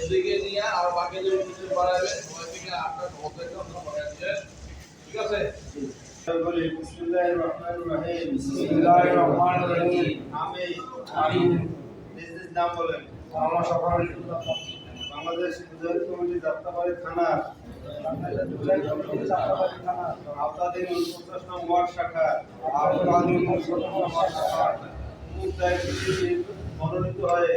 এদিকে নিয়ে আর বাকি যে কিছু বাড়াবেন ওই থেকে আপনার শপথ বাক্য আপনারা বলে দিচ্ছেন ঠিক আছে? বলি বিসমিল্লাহির রহমানির রহিম। বিসমিল্লাহির রহমানির রহিম। আমি আমি নিজের নাম বলেন। আমার সফর বাংলাদেশ মুজাহিদ কমিটি যাত্রাবাড়ি থানা। আওতাধীন উনপঞ্চাশ নং ওয়ার্ড শাখা। আপনাদের মুখ দায়িত্বে মনোনীত হয়ে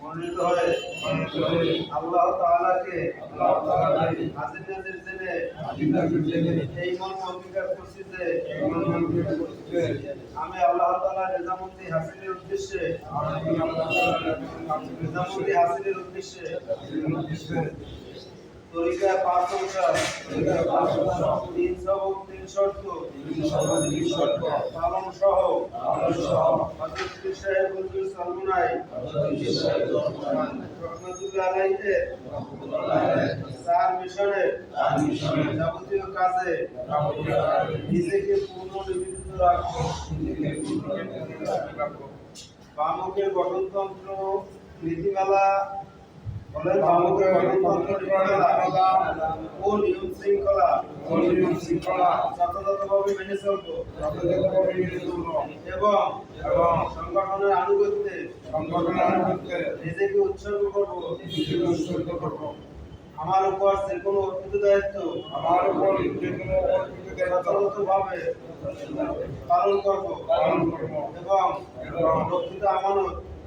মনোনীত হয়ে আল্লাহ তাআলাকে হাজির নাজির জেনে এই মর্ম অঙ্গীকার করছি যে আমি আল্লাহ তাআলা নিজামুদ্দিন হাসিনের উদ্দেশ্যে নিজামুদ্দিন হাসিনের উদ্দেশ্যে তরিকা পাঁচ সংসার তিনশো তিন শর্ত পালন সহ হযরত আলাইহি চার মিশনের যাবতীয় কাজে নিজেকে বামকের গঠনতন্ত্র নীতিমালা বামকের গঠনতন্ত্র নীতিমালা ও নিয়ম শৃঙ্খলা যথাযথভাবে মেনে চলবো এবং এবং সংগঠনের আনুগত্যে নিজেকে উৎসর্গ করব। আমার উপর যে কোনো অর্পিত দায়িত্ব আমার উপর যে কোনো অর্পিত যথাযথভাবে পালন করব। পালন করব। এবং রক্ষিত আমানত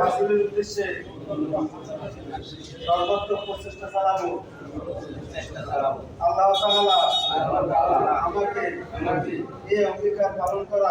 হাসিলের উদ্দেশ্যে সর্বাত্মক প্রচেষ্টা চালাবো আল্লাহ তাআলা আমাকে এই অঙ্গীকার পালন করা